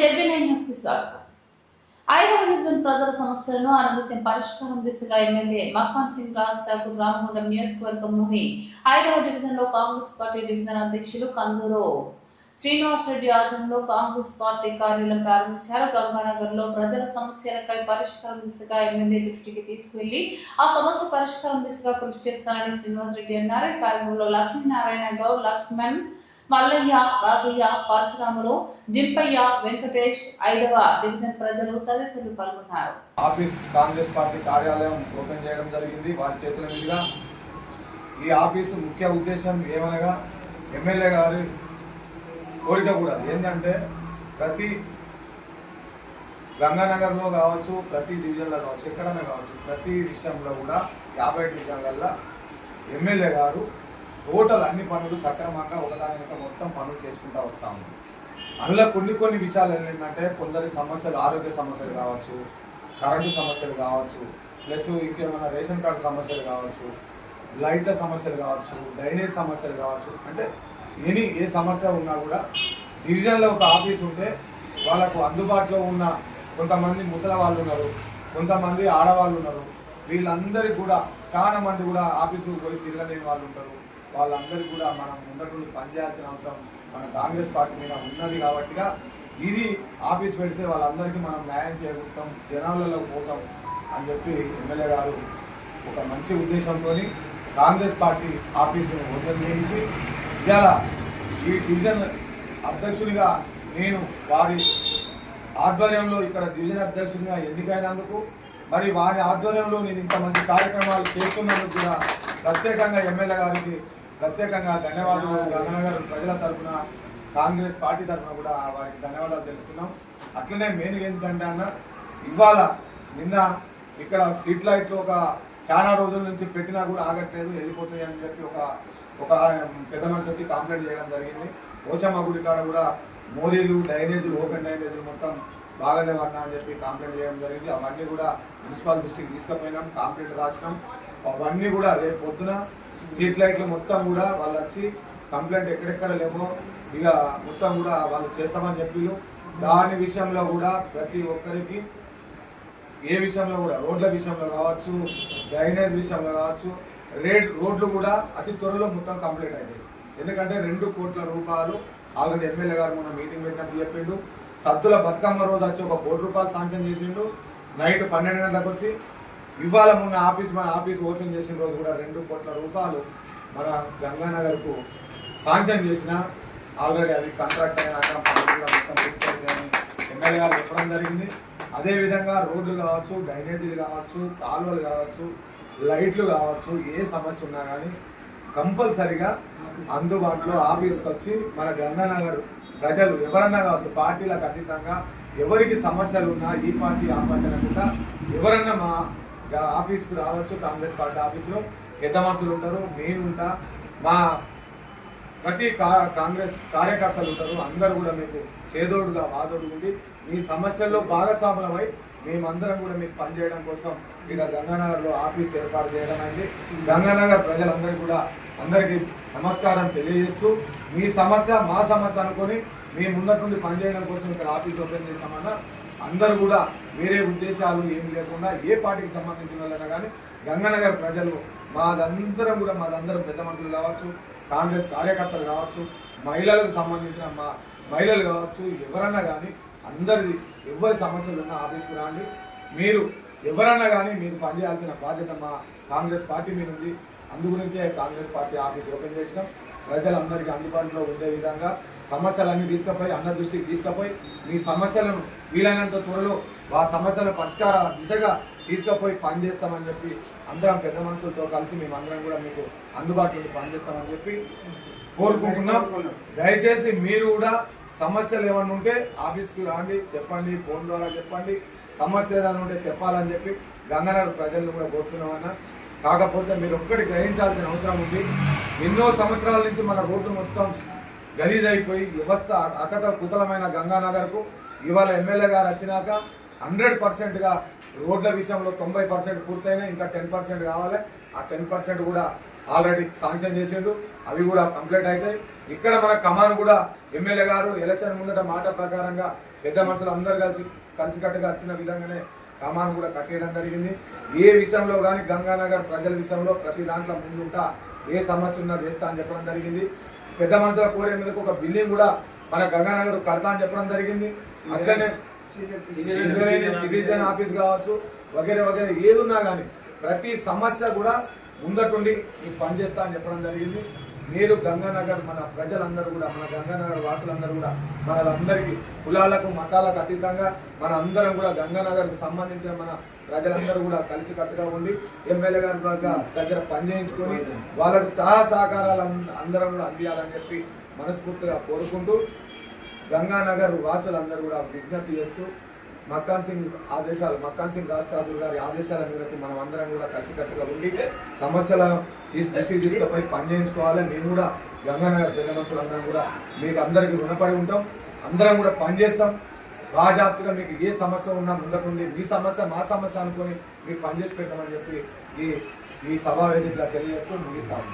ZB nine స్వాగతం. ఐదవ division ప్రజల సమస్యలను అనుమతిని పరిష్కారం దిశగా ఎమ్మెల్యే మక్కాన్ సింగ్ రాజ్ ఠాకూర్ రామగుండం నియోజకవర్గంలోని ఐదవ డివిజన్లో కాంగ్రెస్ పార్టీ డివిజన్ అధ్యక్షులు కందూరు శ్రీనివాస్ రెడ్డి ఆధ్వర్యంలో కాంగ్రెస్ పార్టీ కార్యాలయం ప్రారంభించారు. గంగానగర్లో ప్రజల సమస్యలపై పరిష్కారం దిశగా ఎమ్మెల్యే దృష్టికి తీసుకువెళ్ళి ఆ సమస్య పరిష్కారం దిశగా కృషి చేస్తానని శ్రీనివాస్ రెడ్డి అన్నారు. ఈ కార్యక్రమంలో లక్ష్మీనారాయణ గౌడ్ లక్ష్మణ్ మల్లయ్య రాజయ్య పరశురాములు జింపయ్య వెంకటేష్ ఐదవ డివిజన్ ప్రజలు తదితరులు పాల్గొన్నారు. ఆఫీస్ కాంగ్రెస్ పార్టీ కార్యాలయం ఓపెన్ చేయడం జరిగింది. వారి చేతుల మీదుగా ఈ ఆఫీసు ముఖ్య ఉద్దేశం ఏమనగా ఎమ్మెల్యే గారి కోరిక కూడా ఏంటంటే ప్రతి గంగానగర్లో కావచ్చు ప్రతి డివిజన్లో కావచ్చు ఎక్కడన్నా కావచ్చు ప్రతి విషయంలో కూడా యాభై డివిజన్లల్లో ఎమ్మెల్యే గారు టోటల్ అన్ని పనులు సక్రమంగా ఒకదానిక మొత్తం పనులు చేసుకుంటూ వస్తాము. అందులో కొన్ని కొన్ని విషయాలు ఏంటంటే కొందరి సమస్యలు ఆరోగ్య సమస్యలు కావచ్చు కరెంటు సమస్యలు కావచ్చు ప్లస్ ఇంకేమైనా రేషన్ కార్డు సమస్యలు కావచ్చు లైట్ల సమస్యలు కావచ్చు డ్రైనేజ్ సమస్యలు కావచ్చు అంటే ఎనీ ఏ సమస్య ఉన్నా కూడా డివిజన్లో ఒక ఆఫీస్ ఉంటే వాళ్ళకు అందుబాటులో ఉన్న కొంతమంది ముసలి వాళ్ళు ఉన్నారు కొంతమంది ఆడవాళ్ళు ఉన్నారు వీళ్ళందరికీ కూడా చాలా మంది కూడా ఆఫీసుకు పోయి తిరగలేని వాళ్ళు ఉంటారు. వాళ్ళందరికీ కూడా మనం ముందటి పనిచేయాల్సిన అవసరం మన కాంగ్రెస్ పార్టీ మీద ఉన్నది కాబట్టిగా ఇది ఆఫీస్ పెడితే వాళ్ళందరికీ మనం న్యాయం చేయగలుగుతాం జనాలలో పోతాం అని చెప్పి ఎమ్మెల్యే గారు ఒక మంచి ఉద్దేశంతో కాంగ్రెస్ పార్టీ ఆఫీసును ఓపెన్ చేయించి ఇవాళ ఈ డివిజన్ అధ్యక్షునిగా నేను వారి ఆధ్వర్యంలో ఇక్కడ డివిజన్ అధ్యక్షునిగా ఎన్నికైనందుకు మరి వారి ఆధ్వర్యంలో నేను ఇంత మంచి కార్యక్రమాలు చేస్తున్నందుకు కూడా ప్రత్యేకంగా ఎమ్మెల్యే గారికి ప్రత్యేకంగా ధన్యవాదాలు. గంగనగర్ ప్రజల తరఫున కాంగ్రెస్ పార్టీ తరఫున కూడా వారికి ధన్యవాదాలు తెలుపుతున్నాం. అట్లనే మెయిన్ ఏంటంటే అన్న ఇవాళ నిన్న ఇక్కడ స్ట్రీట్ లైట్లు ఒక చాలా రోజుల నుంచి పెట్టినా కూడా ఆగట్లేదు వెళ్ళిపోతాయి అని చెప్పి ఒక ఒక పెద్ద మనిషి వచ్చి కంప్లైంట్ చేయడం జరిగింది. ఓచమ్మ గుడి కాడ కూడా మోరీలు డ్రైనేజీలు ఓపెన్ డ్రైనేజీలు మొత్తం బాగానే పడినా అని చెప్పి కంప్లైంట్ చేయడం జరిగింది. అవన్నీ కూడా మున్సిపల్ దృష్టికి తీసుకుపోయినాం కంప్లైంట్ రాసినాం. అవన్నీ కూడా రేపు పొద్దున సీట్ లైట్లు మొత్తం కూడా వాళ్ళు వచ్చి కంప్లైంట్ ఎక్కడెక్కడ లేమో ఇక మొత్తం కూడా వాళ్ళు చేస్తామని చెప్పి దాని విషయంలో కూడా ప్రతి ఒక్కరికి ఏ విషయంలో కూడా రోడ్ల విషయంలో కావచ్చు డ్రైనేజ్ విషయంలో కావచ్చు రేడ్ రోడ్లు కూడా అతి త్వరలో మొత్తం కంప్లీట్ అవుతాయి ఎందుకంటే రెండు కోట్ల రూపాయలు ఆల్రెడీ ఎమ్మెల్యే గారు మొన్న మీటింగ్ పెట్టినప్పుడు చెప్పిండు. సద్దుల బతుకమ్మ రోజు వచ్చి ఒక కోటి రూపాయలు శాంక్షన్ చేసిండు. నైట్ పన్నెండు గంటలకు వచ్చి ఇవాళ మొన్న ఆఫీస్ మన ఆఫీస్ ఓపెన్ చేసిన రోజు కూడా రెండు కోట్ల రూపాయలు మన గంగానగర్కు శాంక్షన్ చేసిన. ఆల్రెడీ అవి కాంట్రాక్ట్ అయినాక మొత్తం పూర్తయిందని ఎమ్మెల్యే గారు చెప్పడం జరిగింది. అదేవిధంగా రోడ్లు కావచ్చు డ్రైనేజీలు కావచ్చు కాలువలు కావచ్చు లైట్లు కావచ్చు ఏ సమస్య ఉన్నా కానీ కంపల్సరిగా అందుబాటులో ఆఫీస్కి వచ్చి మన గంగానగర్ ప్రజలు ఎవరన్నా కావచ్చు పార్టీలకు అతీతంగా ఎవరికి సమస్యలు ఉన్నా ఈ పార్టీ ఆ పార్టీ అనకుండా ఎవరన్నా మా ఆఫీస్కు రావచ్చు కాంగ్రెస్ పార్టీ ఆఫీస్లో. పెద్ద మనుషులు ఉంటారు నేను ఉంటా. మా ప్రతి కా- కాంగ్రెస్ కార్యకర్తలు ఉంటారు అందరూ కూడా మీకు చేదోడుగా వాదోడు ఉండి మీ సమస్యల్లో భాగస్వాములమై మేమందరం కూడా మీకు పనిచేయడం కోసం ఇక్కడ గంగానగర్లో ఆఫీస్ ఏర్పాటు చేయడం అయింది. గంగానగర్ ప్రజలందరికీ కూడా అందరికీ నమస్కారం తెలియజేస్తూ మీ సమస్య మా సమస్య అనుకొని మీ ముందటి నుండి పనిచేయడం కోసం ఇక్కడ ఆఫీస్ ఓపెన్ చేసినామన్నా అందరూ కూడా వేరే ఉద్దేశాలు ఏమి లేకుండా ఏ పార్టీకి సంబంధించిన వాళ్ళైనా కానీ గంగానగర్ ప్రజలు మాదందరం కూడా మాదందరం పెద్ద మనుషులు కావచ్చు కాంగ్రెస్ కార్యకర్తలు కావచ్చు మహిళలకు సంబంధించిన మా మహిళలు కావచ్చు ఎవరన్నా కానీ అందరిది ఎవరి సమస్యలు ఉన్నా ఆఫీస్కి రండి. మీరు ఎవరన్నా కానీ మీరు పనిచేయాల్సిన బాధ్యత మా కాంగ్రెస్ పార్టీ మీద ఉంది. అందుగురించే కాంగ్రెస్ పార్టీ ఆఫీస్ ఓపెన్ చేసినాం. ప్రజలందరికీ అందుబాటులో ఉండే విధంగా సమస్యలన్నీ తీసుకుపోయి అన్న దృష్టికి తీసుకుపోయి మీ సమస్యలను వీలైనంత త్వరలో ఆ సమస్యల పరిష్కార దిశగా తీసుకుపోయి పనిచేస్తామని చెప్పి అందరం పెద్ద మనుషులతో కలిసి మేము అందరం కూడా మీకు అందుబాటులో పనిచేస్తామని చెప్పి కోరుకుంటున్నాం. దయచేసి మీరు కూడా సమస్యలు ఏమన్నా ఉంటే ఆఫీస్కి రాండి చెప్పండి ఫోన్ ద్వారా చెప్పండి. సమస్య ఏదైనా ఉంటే చెప్పాలని చెప్పి గంగనగర్ ప్రజలను కూడా కోరుతున్నామన్నా. కాకపోతే మీరు ఒక్కటి గ్రహించాల్సిన అవసరం ఉంది. ఎన్నో సంవత్సరాల నుంచి మన రోడ్డు మొత్తం గలీజైపోయి వ్యవస్థ అకత కుతలమైన గంగానగర్కు. ఇవాళ ఎమ్మెల్యే గారు వచ్చినాక హండ్రెడ్ పర్సెంట్గా రోడ్ల విషయంలో తొంభై పర్సెంట్ పూర్తయినాయి ఇంకా టెన్ పర్సెంట్ కావాలి. ఆ టెన్ పర్సెంట్ కూడా ఆల్రెడీ శాంక్షన్ చేసిండు అవి కూడా కంప్లీట్ అవుతాయి ఇక్కడ మన కమాన్ కూడా ఎమ్మెల్యే గారు ఎలక్షన్ ముందట మాట ప్రకారంగా పెద్ద మనుషులు అందరు కలిసి కలిసికట్టుగా వచ్చిన విధంగానే కమాన్ కూడా కట్టేయడం జరిగింది. ఏ విషయంలో కానీ గంగానగర్ ప్రజల విషయంలో ప్రతి దాంట్లో ముందుంటా ఏ సమస్య ఉన్నా చేస్తా అని చెప్పడం జరిగింది. పెద్ద మనుషుల కోరే మీదకు ఒక బిల్డింగ్ కూడా మన గంగానగర్ కడతా అని చెప్పడం జరిగింది. అట్లనే సిటిజన్ ఆఫీస్ కావచ్చు వగేరే వగేరే ఏది ఉన్నా కానీ ప్రతి సమస్య కూడా ముందటుండి మీకు పనిచేస్తా అని చెప్పడం జరిగింది. మీరు గంగానగర్ మన ప్రజలందరూ కూడా మన గంగానగర్ వాసులందరూ కూడా మనలందరికీ కులాలకు మతాలకు అతీతంగా మన అందరం కూడా గంగానగర్కు సంబంధించిన మన ప్రజలందరూ కూడా కలిసి కట్టుగా ఉండి ఎమ్మెల్యే గారి దగ్గర దగ్గర పనిచేయించుకొని వాళ్ళకు సహా సహకారాలు అంద- అందరం కూడా అందియాలని చెప్పి మనస్ఫూర్తిగా కోరుకుంటూ గంగానగర్ వాసులందరూ కూడా విజ్ఞప్తి చేస్తూ మక్కాన్ సింగ్ ఆదేశాలు మక్కాన్ సింగ్ రాష్ట్రాలు గారి ఆదేశాల మేరకు మనం అందరం కూడా కలిసికట్టుగా ఉండి సమస్యలను తీసి దృష్టికి తీసుకుపోయి పని చేయించుకోవాలి. మేము కూడా గంగానగర్ పెద్ద అందరం కూడా మీకు అందరికీ రుణపడి ఉంటాం. అందరం కూడా పని చేస్తాం. బాజాప్తుగా మీకు ఏ సమస్య ఉన్నా ముందకుండి మీ సమస్య మా సమస్య అనుకొని మీరు పనిచేసి పెట్టమని చెప్పి ఈ ఈ సభా వేదికగా తెలియజేస్తూ ముగిస్తాము